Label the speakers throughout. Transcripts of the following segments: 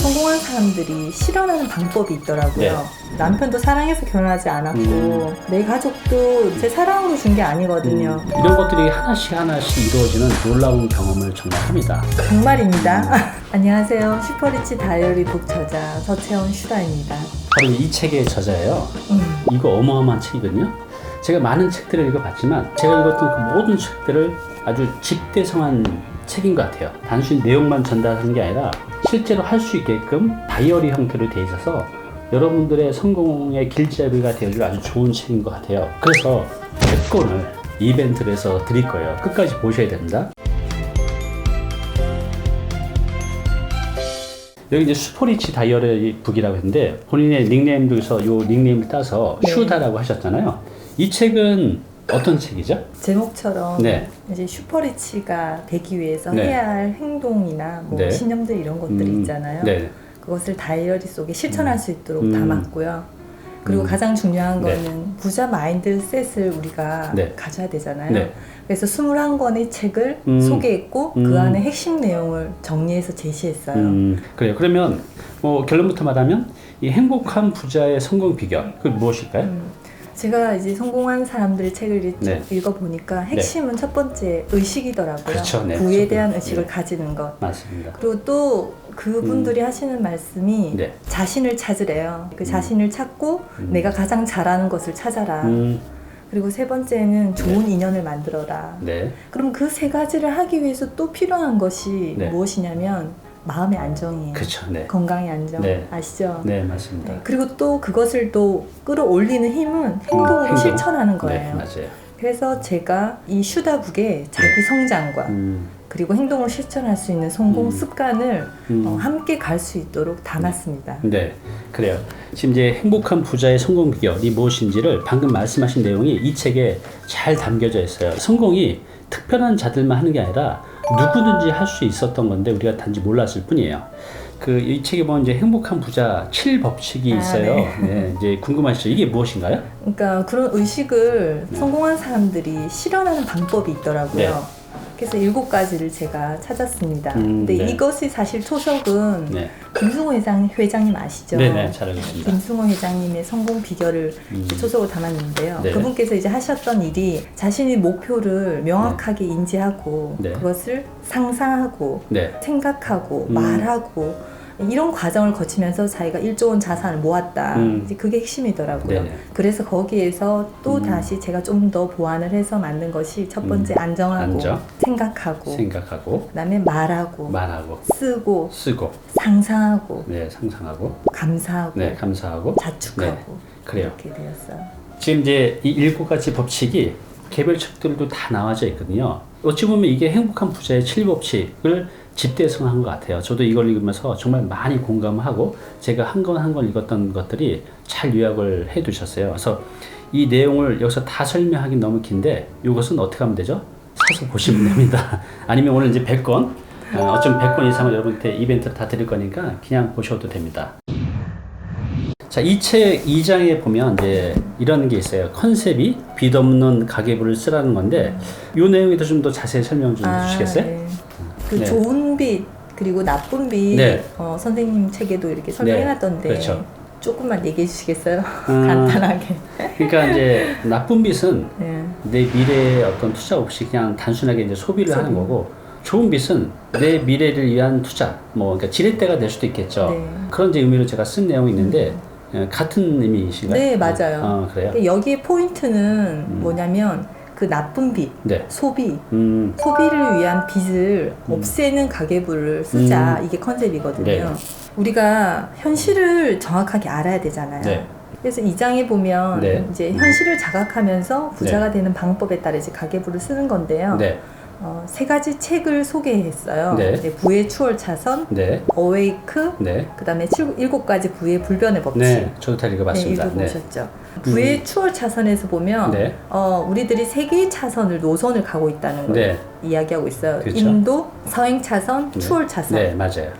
Speaker 1: 성공한 사람들이 실현하는 방법이 있더라고요.
Speaker 2: 네.
Speaker 1: 남편도 사랑해서 결혼하지 않았고
Speaker 2: 음.
Speaker 1: 내 가족도 제 사랑으로 준 게 아니거든요.
Speaker 2: 음, 이런 것들이 하나씩 하나씩 이루어지는 놀라운 경험을 정말 합니다.
Speaker 1: 정말입니다. 안녕하세요. 슈퍼리치 다이어리 독저자 서채원 슈라입니다.
Speaker 2: 바로 이 책의 저자예요.
Speaker 1: 음.
Speaker 2: 이거 어마어마한 책이거든요. 제가 많은 책들을 읽어봤지만 제가 읽었던 그 모든 책들을 아주 집대성한 책인 것 같아요. 단순히 내용만 전달하는 게 아니라 실제로 할 수 있게끔 다이어리 형태로 돼 있어서 여러분들의 성공의 길잡이가 되어줄 아주 좋은 책인 것 같아요. 그래서 100권을 이벤트를 해서 드릴 거예요. 끝까지 보셔야 됩니다. 여기 이제 슈퍼리치 다이어리 북이라고 했는데 본인의 닉네임에서 요 닉네임을 따서
Speaker 1: 네.
Speaker 2: 슈다라고 하셨잖아요. 이 책은 어떤 책이죠?
Speaker 1: 제목처럼
Speaker 2: 네.
Speaker 1: 이제 슈퍼리치가 되기 위해서
Speaker 2: 네.
Speaker 1: 해야 할 행동이나 뭐
Speaker 2: 네.
Speaker 1: 신념들 이런 것들이
Speaker 2: 음,
Speaker 1: 있잖아요.
Speaker 2: 네.
Speaker 1: 그것을 다이어리 속에 실천할 수 있도록
Speaker 2: 음.
Speaker 1: 담았고요. 그리고
Speaker 2: 음.
Speaker 1: 가장 중요한
Speaker 2: 네.
Speaker 1: 거는 부자 마인드셋을 우리가
Speaker 2: 네.
Speaker 1: 가져야 되잖아요.
Speaker 2: 네.
Speaker 1: 그래서 21권의 책을
Speaker 2: 음.
Speaker 1: 소개했고
Speaker 2: 음.
Speaker 1: 그 안에 핵심 내용을 정리해서 제시했어요.
Speaker 2: 음, 그래요. 그러면 뭐 결론부터 말하면 이 행복한 부자의 성공 비결 그 무엇일까요?
Speaker 1: 음, 제가 이제 성공한 사람들의 책을 쭉
Speaker 2: 네.
Speaker 1: 읽어보니까 핵심은 첫 번째 의식이더라고요.
Speaker 2: 그렇죠. 네.
Speaker 1: 부에
Speaker 2: 그렇죠.
Speaker 1: 대한
Speaker 2: 네.
Speaker 1: 의식을 가지는 것.
Speaker 2: 맞습니다.
Speaker 1: 그리고 또 그분들이 하시는 말씀이
Speaker 2: 음. 네.
Speaker 1: 자신을 찾으래요. 그 자신을 찾고
Speaker 2: 음.
Speaker 1: 내가 가장 잘하는 것을 찾아라.
Speaker 2: 음,
Speaker 1: 그리고 세 번째는 좋은 인연을 만들어라.
Speaker 2: 네.
Speaker 1: 그럼 그 세 가지를 하기 위해서 또 필요한 것이
Speaker 2: 네.
Speaker 1: 무엇이냐면 마음의 안정이에요.
Speaker 2: 그렇죠. 네.
Speaker 1: 건강의 안정.
Speaker 2: 네.
Speaker 1: 아시죠?
Speaker 2: 네, 맞습니다.
Speaker 1: 네. 그리고 또 그것을 또 끌어올리는 힘은 행동으로
Speaker 2: 행동.
Speaker 1: 실천하는
Speaker 2: 네,
Speaker 1: 거예요.
Speaker 2: 맞아요.
Speaker 1: 그래서 제가 이 슈다북에 자기 성장과
Speaker 2: 음,
Speaker 1: 그리고 행동을 실천할 수 있는 성공
Speaker 2: 음.
Speaker 1: 습관을
Speaker 2: 음.
Speaker 1: 어, 함께 갈 수 있도록 담았습니다.
Speaker 2: 네, 그래요. 지금 이제 행복한 부자의 성공 비결이 무엇인지를 방금 말씀하신 내용이 이 책에 잘 담겨져 있어요. 성공이 특별한 자들만 하는 게 아니라 누구든지 할 수 있었던 건데 우리가 단지 몰랐을 뿐이에요. 그 이 책에 보면 이제 행복한 부자 7 법칙이
Speaker 1: 아,
Speaker 2: 있어요.
Speaker 1: 네.
Speaker 2: 네, 이제 궁금하시죠? 이게 무엇인가요?
Speaker 1: 그러니까 그런 의식을
Speaker 2: 네.
Speaker 1: 성공한 사람들이 실현하는 방법이 있더라고요.
Speaker 2: 네.
Speaker 1: 그래서 일곱 가지를 제가 찾았습니다.
Speaker 2: 음,
Speaker 1: 근데
Speaker 2: 네.
Speaker 1: 이것이 사실 초석은
Speaker 2: 네,
Speaker 1: 김승호 회장, 회장님 아시죠?
Speaker 2: 네, 네, 잘 알겠습니다.
Speaker 1: 김승호 회장님의 성공 비결을
Speaker 2: 음.
Speaker 1: 초석으로 담았는데요.
Speaker 2: 네.
Speaker 1: 그분께서 이제 하셨던 일이 자신의 목표를 명확하게 인지하고
Speaker 2: 네.
Speaker 1: 그것을 상상하고
Speaker 2: 네,
Speaker 1: 생각하고
Speaker 2: 음.
Speaker 1: 말하고 이런 과정을 거치면서 자기가 1조 원 자산을 모았다.
Speaker 2: 음.
Speaker 1: 이제 그게 핵심이더라고요.
Speaker 2: 네네.
Speaker 1: 그래서 거기에서 또
Speaker 2: 음.
Speaker 1: 다시 제가 좀 더 보완을 해서 만든 것이 첫 번째
Speaker 2: 음.
Speaker 1: 안정하고
Speaker 2: 안정.
Speaker 1: 생각하고
Speaker 2: 생각하고
Speaker 1: 그다음에 말하고
Speaker 2: 말하고
Speaker 1: 쓰고
Speaker 2: 쓰고
Speaker 1: 상상하고
Speaker 2: 네, 상상하고
Speaker 1: 감사하고
Speaker 2: 네, 감사하고
Speaker 1: 자축하고
Speaker 2: 그래요.
Speaker 1: 이렇게 되었어요.
Speaker 2: 지금 이제 이 일곱 가지 법칙이 개별 책들도 다 나와져 있거든요. 어찌 보면 이게 행복한 부자의 7법칙을 집대성한 것 같아요. 저도 이걸 읽으면서 정말 많이 공감하고 제가 한권한권 읽었던 것들이 잘 요약을 해 두셨어요. 그래서 이 내용을 여기서 다 설명하기 너무 긴데 이것은 어떻게 하면 되죠? 사서 보시면 됩니다. 아니면 오늘 이제 100권, 어, 어쩜 100권 이상을 여러분한테 이벤트를 다 드릴 거니까 그냥 보셔도 됩니다. 자, 이 책 2장에 보면 이제 이런 게 있어요. 컨셉이 빚 없는 가계부를 쓰라는 건데 이 내용에 대해서 좀더 자세히 설명 좀 해주시겠어요?
Speaker 1: 네. 그
Speaker 2: 네.
Speaker 1: 좋은 빛 그리고 나쁜 빛
Speaker 2: 네.
Speaker 1: 어, 선생님 책에도 이렇게 설명해놨던데
Speaker 2: 그렇죠.
Speaker 1: 조금만 얘기해 주시겠어요?
Speaker 2: 음.
Speaker 1: 간단하게.
Speaker 2: 그러니까 이제 나쁜 빚은
Speaker 1: 네.
Speaker 2: 내 미래에 어떤 투자 없이 그냥 단순하게 이제 소비를 하는 거고 좋은 빚은 내 미래를 위한 투자, 뭐 그러니까 지렛대가 될 수도 있겠죠.
Speaker 1: 네.
Speaker 2: 그런 이제 의미로 제가 쓴 내용이 있는데 예, 같은 의미이신가요?
Speaker 1: 네, 맞아요.
Speaker 2: 어, 그래요?
Speaker 1: 여기에 포인트는 뭐냐면 그 나쁜 빛,
Speaker 2: 네.
Speaker 1: 소비,
Speaker 2: 음,
Speaker 1: 소비를 위한 빚을 없애는 가계부를 쓰자
Speaker 2: 음.
Speaker 1: 이게 컨셉이거든요.
Speaker 2: 네.
Speaker 1: 우리가 현실을 정확하게 알아야 되잖아요.
Speaker 2: 네.
Speaker 1: 그래서 이 장에 보면
Speaker 2: 네.
Speaker 1: 이제 현실을 자각하면서 부자가 되는 방법에 따라 이제 가계부를 쓰는 건데요.
Speaker 2: 네,
Speaker 1: 어, 세 가지 책을 소개했어요.
Speaker 2: 네.
Speaker 1: 이제 부의 추월 차선,
Speaker 2: 네,
Speaker 1: 어웨이크,
Speaker 2: 네,
Speaker 1: 그다음에 칠- 일곱 가지 부의 불변의 법칙.
Speaker 2: 네, 저도 다 읽어봤습니다.
Speaker 1: 네,
Speaker 2: 네,
Speaker 1: 읽어보셨죠. 부의 추월 차선에서 보면
Speaker 2: 네.
Speaker 1: 어, 우리들이 세 개의 차선을 노선을 가고 있다는 걸
Speaker 2: 네.
Speaker 1: 이야기하고 있어요.
Speaker 2: 그렇죠.
Speaker 1: 인도, 서행 차선, 추월 차선.
Speaker 2: 네, 맞아요.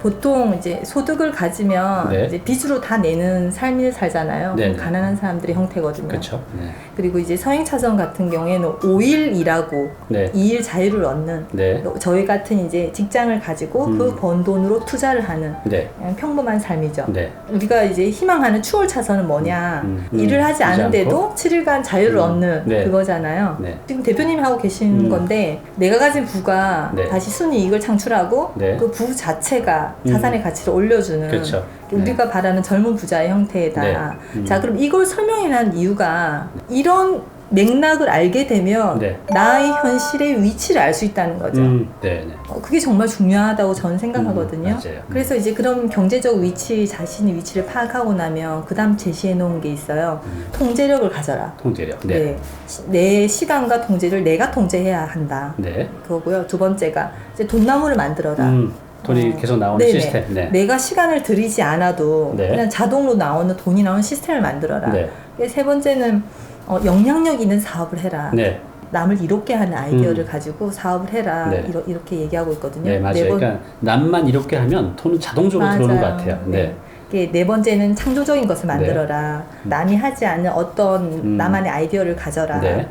Speaker 1: 보통 이제 소득을 가지면
Speaker 2: 네.
Speaker 1: 이제 빚으로 다 내는 삶을 살잖아요.
Speaker 2: 네, 네.
Speaker 1: 가난한 사람들의 형태거든요.
Speaker 2: 그렇죠. 네.
Speaker 1: 그리고 이제 서행차선 같은 경우에는 5일 일하고
Speaker 2: 네.
Speaker 1: 2일 자유를 얻는
Speaker 2: 네.
Speaker 1: 또 저희 같은 이제 직장을 가지고
Speaker 2: 음.
Speaker 1: 그번 돈으로 투자를 하는
Speaker 2: 네.
Speaker 1: 그냥 평범한 삶이죠.
Speaker 2: 네.
Speaker 1: 우리가 이제 희망하는 추월 차선은 뭐냐?
Speaker 2: 음, 음,
Speaker 1: 일을 하지
Speaker 2: 하지
Speaker 1: 않은데도 7일간 자유를
Speaker 2: 음,
Speaker 1: 얻는
Speaker 2: 네.
Speaker 1: 그거잖아요.
Speaker 2: 네.
Speaker 1: 지금 대표님이 하고 계신
Speaker 2: 음.
Speaker 1: 건데 내가 가진 부가
Speaker 2: 네.
Speaker 1: 다시 순이익을 창출하고
Speaker 2: 네.
Speaker 1: 그부 자체 가
Speaker 2: 음.
Speaker 1: 자산의 가치를 올려주는
Speaker 2: 그렇죠.
Speaker 1: 우리가 바라는 젊은 부자의 형태다.
Speaker 2: 네. 음.
Speaker 1: 자 그럼 이걸 설명해 난 이유가 이런 맥락을 알게 되면
Speaker 2: 네.
Speaker 1: 나의 현실의 위치를 알 수 있다는 거죠.
Speaker 2: 음, 네, 네.
Speaker 1: 어, 그게 정말 중요하다고 저는 생각하거든요.
Speaker 2: 음. 음.
Speaker 1: 그래서 이제 그런 경제적 위치, 자신의 위치를 파악하고 나면 그 다음 제시해 놓은 게 있어요.
Speaker 2: 음.
Speaker 1: 통제력을 가져라.
Speaker 2: 통제력. 네.
Speaker 1: 네. 시- 내 시간과 통제를 내가 통제해야 한다.
Speaker 2: 네.
Speaker 1: 그거고요. 두 번째가 이제 돈나무를 만들어라.
Speaker 2: 음, 돈이
Speaker 1: 어,
Speaker 2: 계속 나오는
Speaker 1: 네네.
Speaker 2: 시스템. 네.
Speaker 1: 내가 시간을 들이지 않아도
Speaker 2: 네.
Speaker 1: 그냥 자동으로 나오는 돈이 나오는 시스템을 만들어라.
Speaker 2: 네.
Speaker 1: 세 번째는 어, 영향력 있는 사업을 해라.
Speaker 2: 네.
Speaker 1: 남을 이롭게 하는 아이디어를 가지고 사업을 해라.
Speaker 2: 네.
Speaker 1: 이러, 이렇게 얘기하고 있거든요.
Speaker 2: 네, 맞아요.
Speaker 1: 번-
Speaker 2: 그러니까 남만 이렇게 하면 돈은 자동적으로 들어오는 것 같아요. 네.
Speaker 1: 이게 네 번째는 창조적인 것을 만들어라. 남이 하지 않는 어떤
Speaker 2: 음.
Speaker 1: 나만의 아이디어를 가져라.
Speaker 2: 네.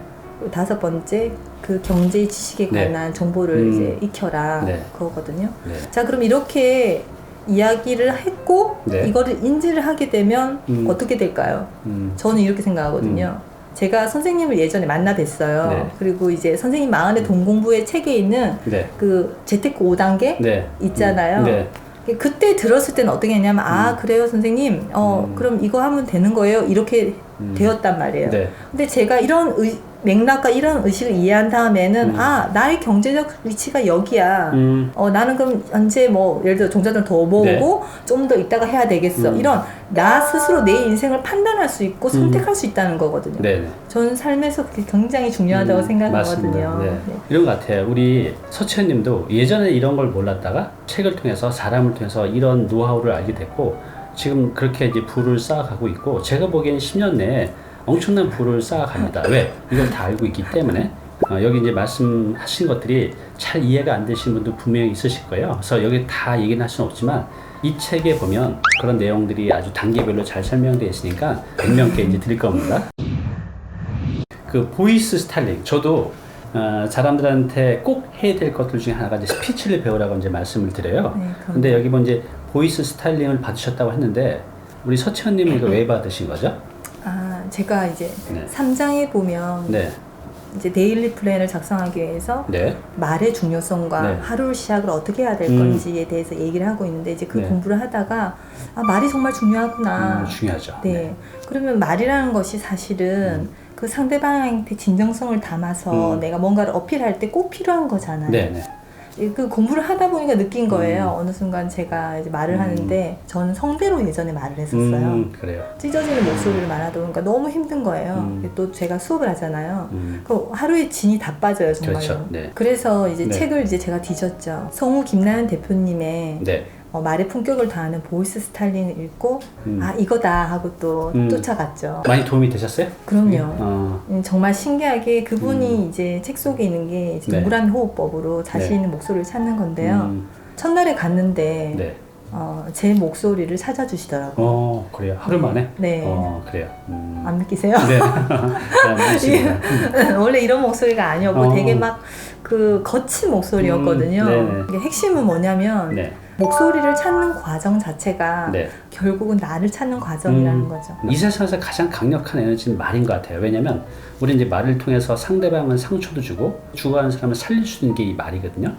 Speaker 1: 다섯 번째 그 경제 지식에
Speaker 2: 네.
Speaker 1: 관한 정보를
Speaker 2: 음.
Speaker 1: 이제 익혀라.
Speaker 2: 네.
Speaker 1: 그거거든요.
Speaker 2: 네.
Speaker 1: 자, 그럼 이렇게 이야기를 했고
Speaker 2: 네.
Speaker 1: 이거를 인지를 하게 되면
Speaker 2: 음.
Speaker 1: 어떻게 될까요?
Speaker 2: 음.
Speaker 1: 저는 이렇게 생각하거든요. 제가 선생님을 예전에 만나 뵀어요.
Speaker 2: 네.
Speaker 1: 그리고 이제 선생님 마흔의 돈 공부의 책에 있는
Speaker 2: 네.
Speaker 1: 그 재테크 5단계
Speaker 2: 네.
Speaker 1: 있잖아요.
Speaker 2: 음. 네.
Speaker 1: 그때 들었을 때는 어떻게 했냐면 아 그래요 선생님 어
Speaker 2: 음.
Speaker 1: 그럼 이거 하면 되는 거예요 이렇게
Speaker 2: 음.
Speaker 1: 되었단 말이에요
Speaker 2: 네.
Speaker 1: 근데 제가 이런 의, 맥락과 이런 의식을 이해한 다음에는
Speaker 2: 음.
Speaker 1: 아 나의 경제적 위치가 여기야
Speaker 2: 음.
Speaker 1: 어 나는 그럼 현재 뭐 예를 들어 종자들 더 모으고 좀더 이따가 해야 되겠어
Speaker 2: 음.
Speaker 1: 이런 나 스스로 내 인생을 판단할 수 있고 선택할 수 있다는 거거든요
Speaker 2: 네. 네.
Speaker 1: 저는 삶에서 그게 굉장히 중요하다고
Speaker 2: 음,
Speaker 1: 생각하거든요.
Speaker 2: 네.
Speaker 1: 네.
Speaker 2: 이런 것 같아요. 우리 서치현님도 예전에 이런 걸 몰랐다가 책을 통해서 사람을 통해서 이런 노하우를 알게 됐고 지금 그렇게 이제 부를 쌓아가고 있고 제가 보기엔 10년 내에 엄청난 부를 쌓아갑니다. 왜? 이걸 다 알고 있기 때문에 어, 여기 이제 말씀하신 것들이 잘 이해가 안 되신 분도 분명히 있으실 거예요. 그래서 여기 다 얘기는 할 수는 없지만 이 책에 보면 그런 내용들이 아주 단계별로 잘 설명되어 있으니까 100명께 이제 드릴 겁니다. 그 보이스 스타일링 저도 어, 사람들한테 꼭 해야 될 것들 중에 하나가 이제 스피치를 배우라고 이제 말씀을 드려요.
Speaker 1: 네,
Speaker 2: 근데 여기 뭐 이제 보이스 스타일링을 받으셨다고 했는데 우리 서치현님은 이거 왜 받으신 거죠?
Speaker 1: 아 제가 이제
Speaker 2: 네.
Speaker 1: 3장에 보면
Speaker 2: 네,
Speaker 1: 이제 데일리 플랜을 작성하기 위해서
Speaker 2: 네,
Speaker 1: 말의 중요성과
Speaker 2: 네.
Speaker 1: 하루 시작을 어떻게 해야 될
Speaker 2: 음.
Speaker 1: 건지에 대해서 얘기를 하고 있는데 이제 그
Speaker 2: 네.
Speaker 1: 공부를 하다가 아 말이 정말 중요하구나.
Speaker 2: 음, 중요하죠.
Speaker 1: 네. 그러면 말이라는 것이 사실은 그 상대방한테 진정성을 담아서
Speaker 2: 음.
Speaker 1: 내가 뭔가를 어필할 때 꼭 필요한 거잖아요.
Speaker 2: 네, 네,
Speaker 1: 이- 그 공부를 하다 보니까 느낀 거예요. 어느 순간 제가 이제 말을
Speaker 2: 음.
Speaker 1: 하는데 저는 성대로 예전에 말을 했었어요.
Speaker 2: 음, 그래요.
Speaker 1: 찢어지는 목소리를 말하다 보니까 너무 힘든 거예요.
Speaker 2: 음.
Speaker 1: 또 제가 수업을 하잖아요.
Speaker 2: 음,
Speaker 1: 그 하루에 진이 다 빠져요 정말로.
Speaker 2: 그렇죠. 네.
Speaker 1: 그래서 이제
Speaker 2: 네.
Speaker 1: 책을 이제 제가 뒤졌죠. 성우 김나연 대표님의
Speaker 2: 네,
Speaker 1: 어, 말의 품격을 다하는 보이스 스타일링을 읽고
Speaker 2: 음.
Speaker 1: 아 이거다 하고 또
Speaker 2: 음.
Speaker 1: 쫓아갔죠.
Speaker 2: 많이 도움이 되셨어요?
Speaker 1: 그럼요.
Speaker 2: 어,
Speaker 1: 음, 정말 신기하게 그분이 이제 책 속에 있는 게 이제
Speaker 2: 네.
Speaker 1: 동그라미 호흡법으로 자신
Speaker 2: 네.
Speaker 1: 있는 목소리를 찾는 건데요.
Speaker 2: 음,
Speaker 1: 첫날에 갔는데
Speaker 2: 네.
Speaker 1: 어, 제 목소리를 찾아주시더라고요.
Speaker 2: 어, 그래요. 하루 만에?
Speaker 1: 네.
Speaker 2: 어, 그래요. 음.
Speaker 1: 안 믿기세요?
Speaker 2: 네. 네, 알겠습니다.
Speaker 1: 원래 이런 목소리가 아니었고
Speaker 2: 어.
Speaker 1: 되게 막 그 거친 목소리였거든요.
Speaker 2: 음.
Speaker 1: 이게 핵심은 뭐냐면
Speaker 2: 네,
Speaker 1: 목소리를 찾는 과정 자체가
Speaker 2: 네.
Speaker 1: 결국은 나를 찾는 과정이라는
Speaker 2: 음.
Speaker 1: 거죠.
Speaker 2: 이 세상에서 가장 강력한 에너지는 말인 것 같아요. 왜냐하면 우리 이제 말을 통해서 상대방은 상처도 주고 죽어가는 사람을 살릴 수 있는 게 이 말이거든요.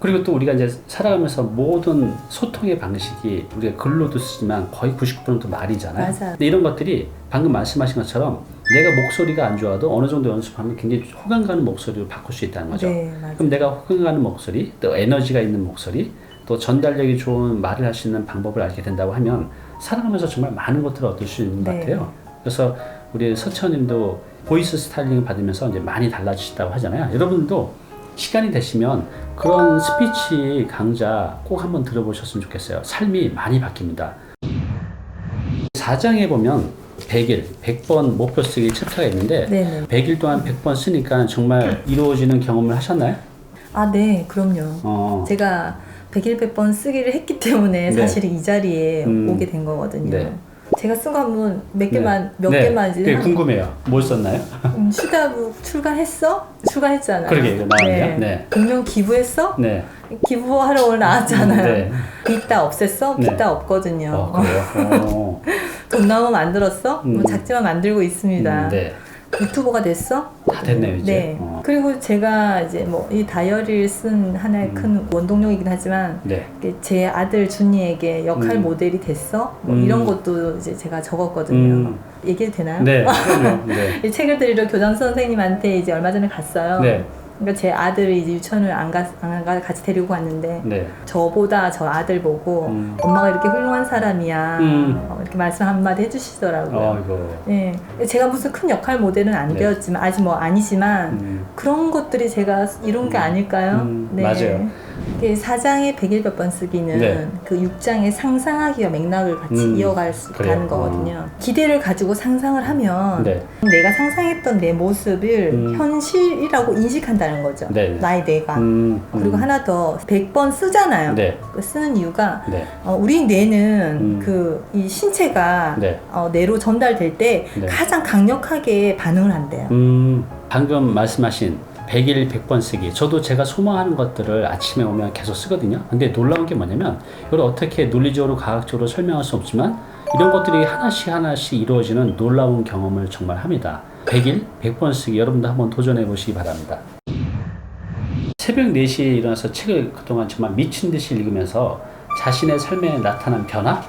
Speaker 2: 그리고 또 우리가 이제 살아가면서 모든 소통의 방식이 우리가 글로도 쓰지만 거의 99%는 또 말이잖아요.
Speaker 1: 맞아요.
Speaker 2: 근데 이런 것들이 방금 말씀하신 것처럼 내가 목소리가 안 좋아도 어느 정도 연습하면 굉장히 호감 가는 목소리로 바꿀 수 있다는 거죠.
Speaker 1: 네.
Speaker 2: 그럼 내가 호감 가는 목소리, 또 에너지가 있는 목소리, 또 전달력이 좋은 말을 할 수 있는 방법을 알게 된다고 하면 살아가면서 정말 많은 것들을 얻을 수 있는 것
Speaker 1: 네.
Speaker 2: 같아요. 그래서 우리 서천님도 보이스 스타일링을 받으면서 이제 많이 달라지셨다고 하잖아요. 여러분도 시간이 되시면 그런 스피치 강좌 꼭 한번 들어보셨으면 좋겠어요. 삶이 많이 바뀝니다. 4장에 보면 100일, 100번 목표 쓰기 챕터가 있는데
Speaker 1: 네네.
Speaker 2: 100일 동안 100번 쓰니까 정말 이루어지는 경험을 하셨나요?
Speaker 1: 아, 네, 그럼요.
Speaker 2: 어,
Speaker 1: 제가 100일 100번 쓰기를 했기 때문에
Speaker 2: 네.
Speaker 1: 사실 이 자리에
Speaker 2: 음.
Speaker 1: 오게 된 거거든요.
Speaker 2: 네.
Speaker 1: 제가 쓴 거 한번 몇 개만 몇
Speaker 2: 네.
Speaker 1: 개만 이제
Speaker 2: 그게
Speaker 1: 한-
Speaker 2: 궁금해요. 뭘 썼나요?
Speaker 1: 음, 슈다북 출간했어? 출간했잖아요.
Speaker 2: 그러게, 이거 나왔네요.
Speaker 1: 네.
Speaker 2: 네.
Speaker 1: 기부했어?
Speaker 2: 네.
Speaker 1: 기부하러 오늘 나왔잖아요.
Speaker 2: 네.
Speaker 1: 빚다 없앴어?
Speaker 2: 네.
Speaker 1: 빚다 없거든요.
Speaker 2: 어, 그래요? 어.
Speaker 1: 돈 나오면 만들었어?
Speaker 2: 음.
Speaker 1: 뭐 작지만 만들고 있습니다.
Speaker 2: 음, 네.
Speaker 1: 유튜버가 됐어?
Speaker 2: 다 됐네요, 이제.
Speaker 1: 네.
Speaker 2: 어.
Speaker 1: 그리고 제가 이제 뭐 이 다이어리를 쓴 하나의
Speaker 2: 음.
Speaker 1: 큰 원동력이긴 하지만
Speaker 2: 네.
Speaker 1: 이게 제 아들 준이에게 역할
Speaker 2: 음.
Speaker 1: 모델이 됐어? 뭐
Speaker 2: 음.
Speaker 1: 이런 것도 이제 제가 적었거든요.
Speaker 2: 음.
Speaker 1: 얘기해도 되나요?
Speaker 2: 네. 그럼요. 네.
Speaker 1: 이 책을 드리러 교장 선생님한테 이제 얼마 전에 갔어요.
Speaker 2: 네.
Speaker 1: 그러니까 제 아들이 이제 유치원을 안 가, 안 가, 같이 데리고 갔는데
Speaker 2: 네.
Speaker 1: 저보다 저 아들 보고
Speaker 2: 음.
Speaker 1: 엄마가 이렇게 훌륭한 사람이야
Speaker 2: 음.
Speaker 1: 어, 이렇게 말씀 한마디 해주시더라고요.
Speaker 2: 어, 이거.
Speaker 1: 네, 제가 무슨 큰 역할 모델은 안
Speaker 2: 네.
Speaker 1: 되었지만 아직 뭐 아니지만
Speaker 2: 음.
Speaker 1: 그런 것들이 제가 이룬 게
Speaker 2: 음.
Speaker 1: 아닐까요?
Speaker 2: 음, 맞아요.
Speaker 1: 이게 사장의 100일 몇 번 쓰기는
Speaker 2: 네.
Speaker 1: 그 6장의 상상하기와 맥락을 같이
Speaker 2: 음,
Speaker 1: 이어갈 수
Speaker 2: 그래요.
Speaker 1: 있다는 거거든요. 기대를 가지고 상상을 하면
Speaker 2: 네.
Speaker 1: 내가 상상했던 내 모습을
Speaker 2: 음.
Speaker 1: 현실이라고 인식한다는 거죠.
Speaker 2: 네.
Speaker 1: 나의 내가.
Speaker 2: 음.
Speaker 1: 그리고
Speaker 2: 음.
Speaker 1: 하나 더 100번 쓰잖아요.
Speaker 2: 네.
Speaker 1: 그 쓰는 이유가
Speaker 2: 네.
Speaker 1: 어, 우리 뇌는
Speaker 2: 음.
Speaker 1: 그이 신체가
Speaker 2: 네.
Speaker 1: 어, 뇌로 전달될 때
Speaker 2: 네.
Speaker 1: 가장 강력하게 반응을 한대요.
Speaker 2: 음, 방금 말씀하신 100일 100번 쓰기. 저도 제가 소망하는 것들을 아침에 오면 계속 쓰거든요. 근데 놀라운 게 뭐냐면 이걸 어떻게 논리적으로 과학적으로 설명할 수 없지만 이런 것들이 하나씩 하나씩 이루어지는 놀라운 경험을 정말 합니다. 100일 100번 쓰기 여러분도 한번 도전해 보시기 바랍니다. 새벽 4시에 일어나서 책을 그동안 정말 미친 듯이 읽으면서 자신의 삶에 나타난 변화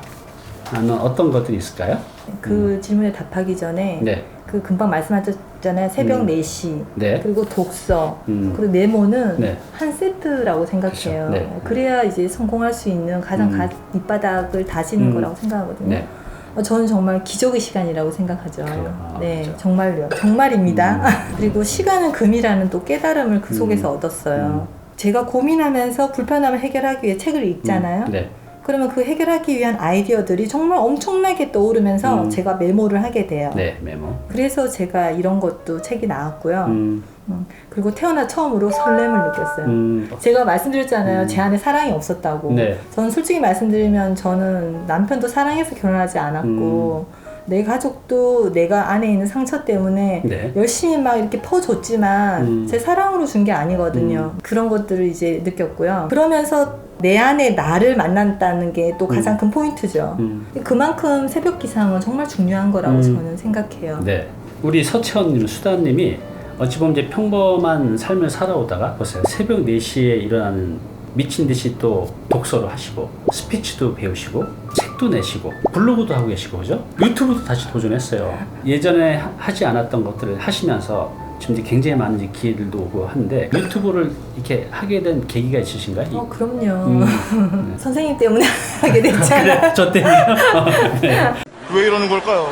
Speaker 2: 는 어떤 것들이 있을까요?
Speaker 1: 그 질문에 답하기 전에
Speaker 2: 음. 네.
Speaker 1: 그 금방 말씀하셨잖아요. 새벽
Speaker 2: 음.
Speaker 1: 4시.
Speaker 2: 네.
Speaker 1: 그리고 독서.
Speaker 2: 음.
Speaker 1: 그리고 메모는
Speaker 2: 네.
Speaker 1: 한 세트라고 생각해요.
Speaker 2: 그렇죠. 네.
Speaker 1: 그래야 이제 성공할 수 있는 가장
Speaker 2: 음.
Speaker 1: 가, 밑바닥을 다지는
Speaker 2: 음.
Speaker 1: 거라고 생각하거든요.
Speaker 2: 네.
Speaker 1: 어, 저는 정말 기적의 시간이라고 생각하죠.
Speaker 2: 아,
Speaker 1: 네,
Speaker 2: 그렇죠.
Speaker 1: 정말요. 정말입니다.
Speaker 2: 음.
Speaker 1: 그리고 시간은 금이라는 또 깨달음을 그
Speaker 2: 음.
Speaker 1: 속에서 얻었어요. 제가 고민하면서 불편함을 해결하기 위해 책을 읽잖아요.
Speaker 2: 음, 네.
Speaker 1: 그러면 그 해결하기 위한 아이디어들이 정말 엄청나게 떠오르면서
Speaker 2: 음.
Speaker 1: 제가 메모를 하게 돼요.
Speaker 2: 네, 메모.
Speaker 1: 그래서 제가 이런 것도 책이 나왔고요.
Speaker 2: 음,
Speaker 1: 음, 그리고 태어나 처음으로 설렘을 느꼈어요.
Speaker 2: 음,
Speaker 1: 제가 말씀드렸잖아요.
Speaker 2: 음.
Speaker 1: 제 안에 사랑이 없었다고.
Speaker 2: 네.
Speaker 1: 저는 솔직히 말씀드리면 저는 남편도 사랑해서 결혼하지 않았고
Speaker 2: 음.
Speaker 1: 내 가족도 내가 안에 있는 상처 때문에
Speaker 2: 네.
Speaker 1: 열심히 막 이렇게 퍼줬지만
Speaker 2: 음.
Speaker 1: 제 사랑으로 준 게 아니거든요. 그런 것들을 이제 느꼈고요. 그러면서 내 안에 나를 만났다는 게 또 가장
Speaker 2: 음.
Speaker 1: 큰 포인트죠.
Speaker 2: 음,
Speaker 1: 그만큼 새벽 기상은 정말 중요한 거라고
Speaker 2: 음.
Speaker 1: 저는 생각해요.
Speaker 2: 네. 우리 서채원님, 수다님이 어찌 보면 이제 평범한 삶을 살아오다가 보세요. 새벽 4시에 일어나는 미친 듯이 또 독서를 하시고 스피치도 배우시고 책도 내시고 블로그도 하고 계시고 그죠? 유튜브도 다시 도전했어요. 예전에 하- 하지 않았던 것들을 하시면서 지금 이제 굉장히 많은 이제 기회들도 오고 하는데 유튜브를 이렇게 하게 된 계기가 있으신가요?
Speaker 1: 어, 그럼요.
Speaker 2: 음.
Speaker 1: 선생님 때문에 하게 됐잖아요.
Speaker 2: 그래, 저 때문에요? 네.
Speaker 3: 왜 이러는 걸까요?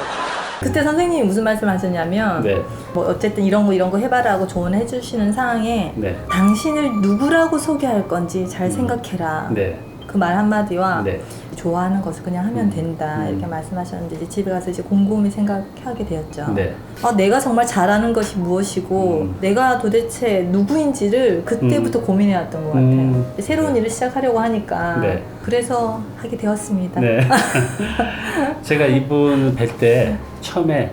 Speaker 1: 그때 선생님이 무슨 말씀 하셨냐면
Speaker 2: 네.
Speaker 1: 뭐 어쨌든 이런 거 이런 거 해봐라고 조언해 주시는 상황에
Speaker 2: 네.
Speaker 1: 당신을 누구라고 소개할 건지 잘 생각해라.
Speaker 2: 네.
Speaker 1: 그 말 한마디와
Speaker 2: 네.
Speaker 1: 좋아하는 것을 그냥 하면 된다
Speaker 2: 음.
Speaker 1: 이렇게 말씀하셨는데 이제 집에 가서 이제 곰곰이 생각하게 되었죠.
Speaker 2: 네.
Speaker 1: 아, 내가 정말 잘하는 것이 무엇이고
Speaker 2: 음.
Speaker 1: 내가 도대체 누구인지를 그때부터 고민해왔던 것 같아요.
Speaker 2: 음.
Speaker 1: 새로운 일을 시작하려고 하니까
Speaker 2: 네.
Speaker 1: 그래서 하게 되었습니다.
Speaker 2: 네. 제가 이분 뵐 때 처음에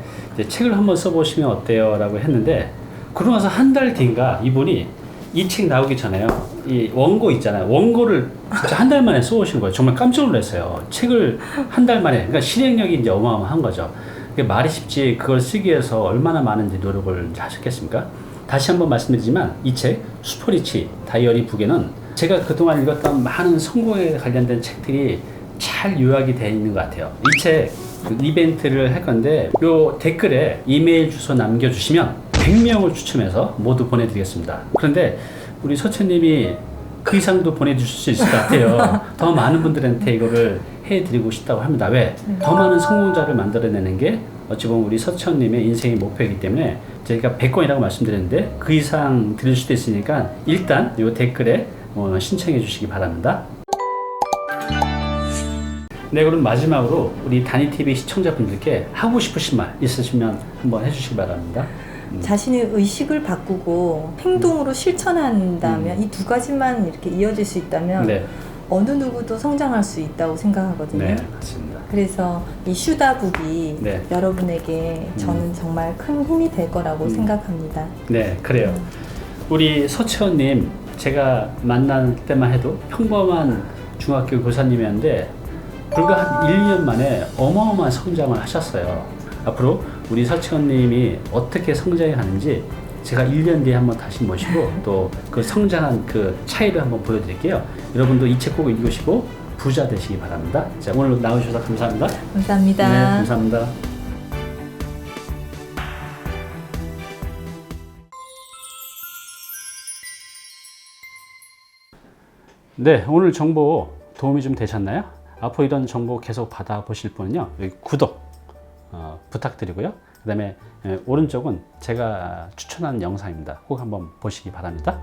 Speaker 2: 책을 한번 써보시면 어때요? 라고 했는데 그러고 나서 한 달 뒤인가 이분이 이 책 나오기 전에요. 이 원고 있잖아요. 원고를 진짜 한 달 만에 써오신 거예요. 정말 깜짝 놀랐어요. 책을 한 달 만에. 그러니까 실행력이 이제 어마어마한 거죠. 그게 말이 쉽지 그걸 쓰기 위해서 얼마나 많은 노력을 하셨겠습니까? 다시 한번 말씀드리지만 이책 슈퍼리치 다이어리 북에는 제가 그동안 읽었던 많은 성공에 관련된 책들이 잘 요약이 되어 있는 것 같아요. 이 책 이벤트를 할 건데 요 댓글에 이메일 주소 남겨주시면 100명을 추첨해서 모두 보내드리겠습니다. 그런데 우리 서채님이 그 이상도 보내주실 수 있을 것 같아요. 더 많은 분들한테 이거를 해드리고 싶다고 합니다. 왜? 더 많은 성공자를 만들어내는 게 어찌 보면 우리 서천님의 인생의 목표이기 때문에 저희가 100건이라고 말씀드렸는데 그 이상 드릴 수도 있으니까 일단 이 댓글에 어, 신청해 주시기 바랍니다. 네, 그럼 마지막으로 우리 다니TV 시청자분들께 하고 싶으신 말 있으시면 한번 해주시기 바랍니다. 음.
Speaker 1: 자신의 의식을 바꾸고 행동으로 실천한다면 이 두 가지만 이렇게 이어질 수 있다면
Speaker 2: 네,
Speaker 1: 어느 누구도 성장할 수 있다고 생각하거든요.
Speaker 2: 네, 맞습니다.
Speaker 1: 그래서 이 슈다북이
Speaker 2: 네.
Speaker 1: 여러분에게 저는 정말 큰 힘이 될 거라고
Speaker 2: 음.
Speaker 1: 생각합니다.
Speaker 2: 네, 그래요. 우리 서채원님 제가 만날 때만 해도 평범한 중학교 교사님이었는데 불과 한 1, 2년 만에 어마어마한 성장을 하셨어요. 앞으로 우리 서채원님이 어떻게 성장해 가는지 제가 1년 뒤에 한번 다시 모시고 또 그 성장한 그 차이를 한번 보여드릴게요. 여러분도 이 책 꼭 읽으시고 부자 되시기 바랍니다. 자, 오늘 나오셔서 감사합니다.
Speaker 1: 감사합니다.
Speaker 2: 네, 감사합니다. 네, 오늘 정보 도움이 좀 되셨나요? 앞으로 이런 정보 계속 받아보실 분은요, 여기 구독 어, 부탁드리고요. 그 다음에 오른쪽은 제가 추천한 영상입니다. 꼭 한번 보시기 바랍니다.